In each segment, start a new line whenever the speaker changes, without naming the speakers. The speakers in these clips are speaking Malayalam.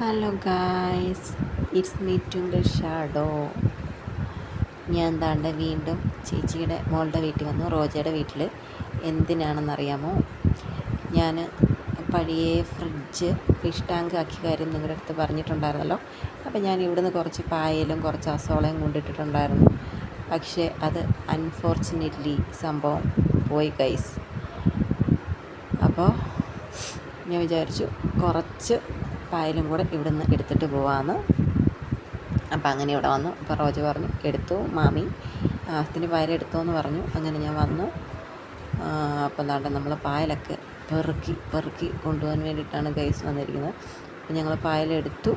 Hello guys it's me Shadow ഞാൻ താണ്ട വീണ്ടും ചേച്ചിയുടെ മോളുടെ വീട്ടിൽ വന്നു റോജയുടെ വീട്ടിൽ എന്തിനാണെന്നറിയാമോ? ഞാൻ പഴയ ഫ്രിഡ്ജ് ഫിഷ് ടാങ്ക് ആക്കിയ കാര്യം നിങ്ങളുടെ അടുത്ത് പറഞ്ഞിട്ടുണ്ടായിരുന്നല്ലോ. അപ്പോൾ ഞാൻ ഇവിടുന്ന് കുറച്ച് പായലും കുറച്ച് അസോളയും കൊണ്ടിട്ടിട്ടുണ്ടായിരുന്നു. പക്ഷേ അത് അൺഫോർച്ചുനേറ്റ്ലി സംഭവം പോയി ഗൈസ് അപ്പോൾ ഞാൻ വിചാരിച്ചു കുറച്ച് പായലും കൂടെ ഇവിടെ നിന്ന് എടുത്തിട്ട് പോവാമെന്ന് അപ്പോൾ അങ്ങനെ ഇവിടെ വന്നു. അപ്പോൾ റോജ പറഞ്ഞു എടുത്തു മാമി. ആസ്തിന് പായൽ എടുത്തു എന്ന് പറഞ്ഞു. അങ്ങനെ ഞാൻ വന്നു. അപ്പോൾ എന്താണ്ട് നമ്മൾ പായലൊക്കെ പെറുക്കി പെറുക്കി കൊണ്ടുപോകാൻ വേണ്ടിയിട്ടാണ് ഗൈസ് വന്നിരിക്കുന്നത്. അപ്പോൾ ഞങ്ങൾ പായലെടുത്തു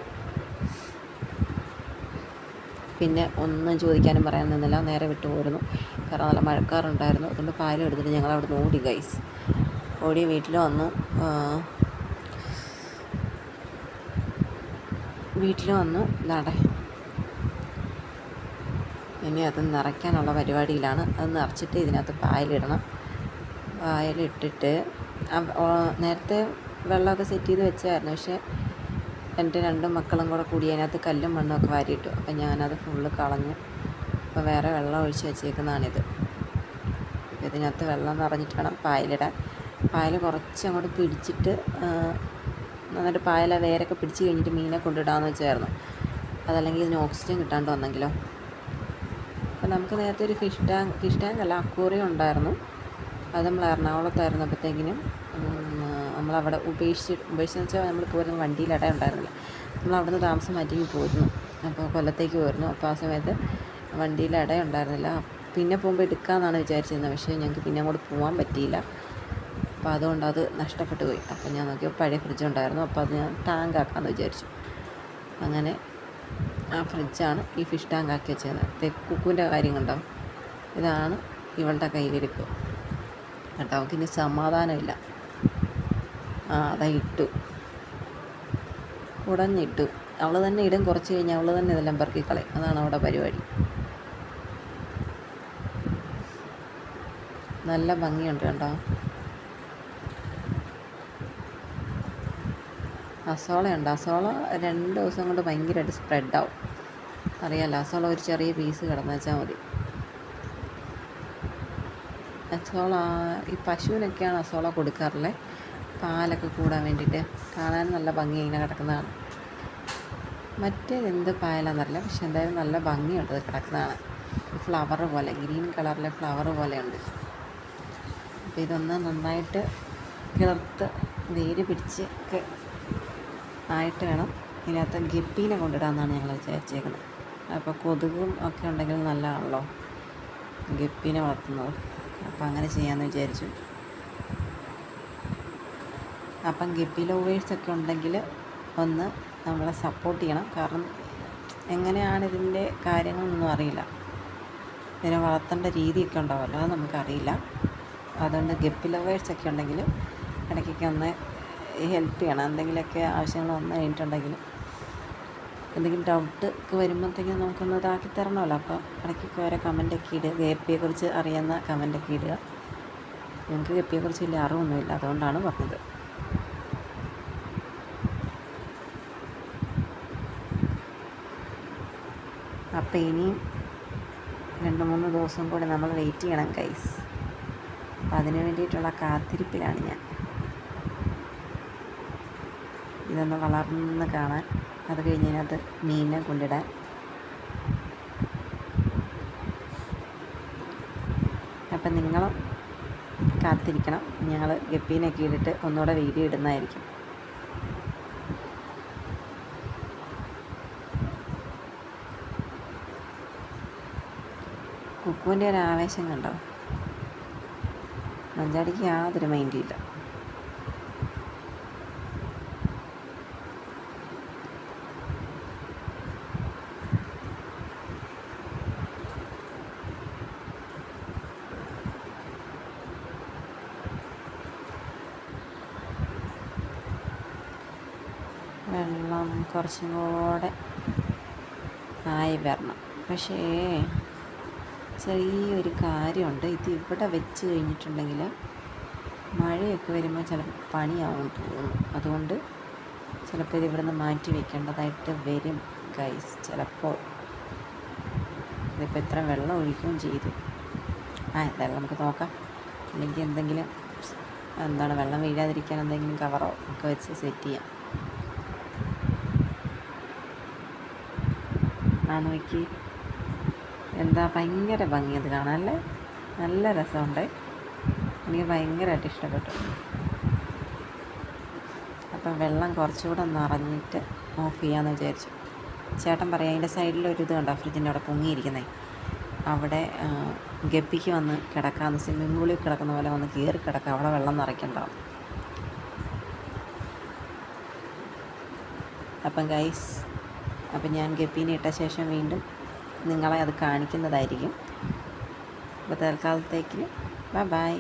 പിന്നെ ഒന്നും ചോദിക്കാനും പറയാൻ നിന്നില്ല. നേരെ വിട്ടു പോരുന്നു. കാരണം നല്ല മഴക്കാറുണ്ടായിരുന്നു. അതുകൊണ്ട് പായലെടുത്തിട്ട് ഞങ്ങൾ അവിടെ നിന്ന് ഓടി ഗൈസ്. ഓടി വീട്ടിൽ വന്നു. വീട്ടിൽ വന്നു. ഇതാടെ. ഇനി അത് നിറയ്ക്കാനുള്ള പരിപാടിയിലാണ്. അത് നിറച്ചിട്ട് ഇതിനകത്ത് പായലിടണം. പായലിട്ടിട്ട് നേരത്തെ വെള്ളമൊക്കെ സെറ്റ് ചെയ്ത് വെച്ചായിരുന്നു പക്ഷേ എന്റെ രണ്ട് മക്കളും കൂടെ കൂടി അതിനകത്ത് കല്ലും മണ്ണുമൊക്കെ വാരിയിട്ടു. അപ്പം ഞാനത് ഫുള്ള് കളഞ്ഞു അപ്പോൾ വേറെ വെള്ളം ഒഴിച്ച് വെച്ചേക്കുന്നതാണിത്. ഇതിനകത്ത് വെള്ളം നിറഞ്ഞിട്ട് വേണം പായലിടാൻ. പായൽ കുറച്ച് അങ്ങോട്ട് പിടിച്ചിട്ട് നന്നായിട്ട് പായല വേരൊക്കെ പിടിച്ച് കഴിഞ്ഞിട്ട് മീനെ കൊണ്ടിടാമെന്ന് വെച്ചായിരുന്നു. അതല്ലെങ്കിൽ ഇതിന് ഓക്സിജൻ കിട്ടാണ്ട് വന്നെങ്കിലോ. അപ്പോൾ നമുക്ക് നേരത്തെ ഒരു ഫിഷ് ടാങ്ക് ഫിഷ് ടാങ്ക് അല്ല അക്കൂറിയം ഉണ്ടായിരുന്നു. അത് നമ്മൾ എറണാകുളത്തായിരുന്നു അപ്പോഴത്തേക്കിനും നമ്മളവിടെ ഉപേക്ഷിച്ച് ഉപേക്ഷിച്ചെന്ന് വെച്ചാൽ നമ്മൾ പോരുന്ന വണ്ടിയിലടേ ഉണ്ടായിരുന്നില്ല. നമ്മൾ നിന്ന് താമസം മാറ്റി പോയിരുന്നു അപ്പോൾ കൊല്ലത്തേക്ക് പോയിരുന്നു അപ്പോൾ ആ സമയത്ത് വണ്ടിയിൽ ഉണ്ടായിരുന്നില്ല. പിന്നെ പോകുമ്പോൾ എടുക്കാമെന്നാണ് വിചാരിച്ചിരുന്നത്. പക്ഷേ ഞങ്ങൾക്ക് പിന്നെ അങ്ങോട്ട് പോകാൻ പറ്റിയില്ല. അപ്പോൾ അതുകൊണ്ട് അത് നഷ്ടപ്പെട്ടു പോയി. അപ്പോൾ ഞാൻ നോക്കിയപ്പോൾ പഴയ ഫ്രിഡ്ജ് ഉണ്ടായിരുന്നു. അപ്പോൾ അത് ഞാൻ ടാങ്ക് ആക്കാമെന്ന് വിചാരിച്ചു. അങ്ങനെ ആ ഫ്രിഡ്ജാണ് ഈ ഫിഷ് ടാങ്ക് ആക്കി വെച്ചത് കുക്കുവിന്റെ കാര്യം കണ്ടോ? ഇതാണ് ഇവളുടെ കയ്യിലിരിപ്പ്. കേട്ടോ അവൾക്കിനി സമാധാനമില്ല. ആ അതാ ഇട്ടു. ഉടഞ്ഞിട്ടു. അവൾ തന്നെ ഇടും. കുറച്ച് കഴിഞ്ഞാൽ അവൾ തന്നെ ഇതെല്ലാം പെറുക്കിക്കളയും അതാണ് അവിടെ പരിപാടി. നല്ല ഭംഗിയുണ്ട് കേട്ടോ അസോളയുണ്ട്. അസോള രണ്ട് ദിവസം കൊണ്ട് ഭയങ്കരമായിട്ട് സ്പ്രെഡാവും അറിയാമല്ലോ അസോള ഒരു ചെറിയ പീസ് കിടന്നു വെച്ചാൽ മതി. അസോള ഈ പശുവിനൊക്കെയാണ് അസോള കൊടുക്കാറുള്ളത് പാലൊക്കെ കൂടാൻ വേണ്ടിയിട്ട്. കാണാൻ നല്ല ഭംഗി ഇങ്ങനെ കിടക്കുന്നതാണ്. മറ്റേത് എന്ത് പായലാണെന്നറിയില്ല പക്ഷെ എന്തായാലും നല്ല ഭംഗിയുണ്ട് ഇത് കിടക്കുന്നതാണ്. ഫ്ലവർ പോലെ ഗ്രീൻ കളറിലെ ഫ്ലവർ പോലെയുണ്ട്. അപ്പോൾ ഇതൊന്ന് നന്നായിട്ട് കിളർത്ത് വേര് പിടിച്ച് ഒക്കെ ആയിട്ട് വേണം ഇതിനകത്ത് ഗപ്പീനെ കൊണ്ടിടാമെന്നാണ് ഞങ്ങൾ വിചാരിച്ചേക്കുന്നത്. അപ്പോൾ കൊതുകും ഒക്കെ ഉണ്ടെങ്കിൽ നല്ലതാണല്ലോ ഗപ്പീനെ വളർത്തുന്നത്. അപ്പം അങ്ങനെ ചെയ്യാമെന്ന് വിചാരിച്ചു. അപ്പം ഗപ്പി ലവേഴ്സൊക്കെ ഉണ്ടെങ്കിൽ ഒന്ന് നമ്മളെ സപ്പോർട്ട് ചെയ്യണം. കാരണം എങ്ങനെയാണ് ഇതിന്റെ കാര്യങ്ങളൊന്നും അറിയില്ല. ഇതിനെ വളർത്തേണ്ട രീതിയൊക്കെ ഉണ്ടാവുമല്ലോ അത് നമുക്കറിയില്ല. അതുകൊണ്ട് ഗപ്പി ലവേഴ്സൊക്കെ ഉണ്ടെങ്കിൽ ഇടയ്ക്കൊക്കെ ഒന്ന് ഹെൽപ്പ് ചെയ്യണം. എന്തെങ്കിലുമൊക്കെ ആവശ്യങ്ങൾ വന്നു കഴിഞ്ഞിട്ടുണ്ടെങ്കിൽ എന്തെങ്കിലും ഡൗട്ട് ഒക്കെ വരുമ്പോഴത്തേക്കും നമുക്കൊന്ന് ഇതാക്കി തരണമല്ലോ. അപ്പോൾ ഇടയ്ക്കൊക്കെ ഓരോ കമന്റൊക്കെ ഇടുക. ഗപ്പിയെക്കുറിച്ച് അറിയുന്ന കമന്റൊക്കെ ഇടുക. ഞങ്ങൾക്ക് ഗപ്പിയെക്കുറിച്ച് വലിയ അറിവൊന്നുമില്ല. അതുകൊണ്ടാണ് പറഞ്ഞത്. അപ്പോൾ ഇനിയും രണ്ട് മൂന്ന് ദിവസം കൂടെ നമ്മൾ വെയിറ്റ് ചെയ്യണം കൈസ് അപ്പം അതിന് വേണ്ടിയിട്ടുള്ള കാത്തിരിപ്പിലാണ് ഞാൻ. ഇതൊന്ന് വളർന്ന് കാണാൻ. അത് കഴിഞ്ഞ് അതിനകത്ത് മീനിനെ കൊണ്ടിടാൻ. അപ്പം നിങ്ങളും കാത്തിരിക്കണം. ഞങ്ങൾ ഗപ്പീനൊക്കെ ഇട്ടിട്ട് ഒന്നുകൂടെ വീഡിയോ ഇടുന്നതായിരിക്കും. കുക്കുവിന്റെ ഒരു ആവേശം കണ്ടോ? മഞ്ചാടിക്ക് യാതൊരു മൈൻഡും വെള്ളം കുറച്ചും കൂടെ ആയി വരണം. പക്ഷേ ചെറിയൊരു കാര്യമുണ്ട്. ഇത് ഇവിടെ വെച്ച് കഴിഞ്ഞിട്ടുണ്ടെങ്കിൽ മഴയൊക്കെ വരുമ്പോൾ ചിലപ്പോൾ പണിയാവും തോന്നും അതുകൊണ്ട് ചിലപ്പോൾ ഇത് ഇവിടുന്ന് മാറ്റി വെക്കേണ്ടതായിട്ട് വരും ഗൈസ് ചിലപ്പോൾ ഇതിപ്പോൾ ഇത്ര വെള്ളം ഒഴിക്കുകയും ചെയ്തു. ആ എന്തായാലും നമുക്ക് നോക്കാം. അല്ലെങ്കിൽ എന്തെങ്കിലും എന്താണ് വെള്ളം വീഴാതിരിക്കാൻ എന്തെങ്കിലും കവറോ ഒക്കെ വെച്ച് സെറ്റ് ചെയ്യാം. ആ നോക്കി എന്താ ഭയങ്കര ഭംഗി അത് കാണാനല്ലേ നല്ല രസമുണ്ട്. എനിക്ക് ഭയങ്കരമായിട്ട് ഇഷ്ടപ്പെട്ടു. അപ്പം വെള്ളം കുറച്ചുകൂടെ നിറഞ്ഞിട്ട് ഓഫ് ചെയ്യാമെന്ന് വിചാരിച്ചു. ചേട്ടൻ പറയാം അതിന്റെ ഒരു ഇത് കണ്ടോ? ഫ്രിഡ്ജിന്റെ അവിടെ പൊങ്ങിയിരിക്കുന്നത് അവിടെ ഗപ്പിക്ക് വന്ന് കിടക്കാമെന്ന് സ്വിമ്മിംഗ് പൂളിൽ കിടക്കുന്ന പോലെ വന്ന് കയറി കിടക്കാം. അവിടെ വെള്ളം നിറയ്ക്കണ്ടാവും അപ്പം ഗൈസ് അപ്പം ഞാൻ ഗപ്പീനെ ഇട്ട ശേഷം വീണ്ടും നിങ്ങളെ അത് കാണിക്കുന്നതായിരിക്കും. അപ്പോൾ തൽക്കാലത്തേക്ക് ബൈ ബൈ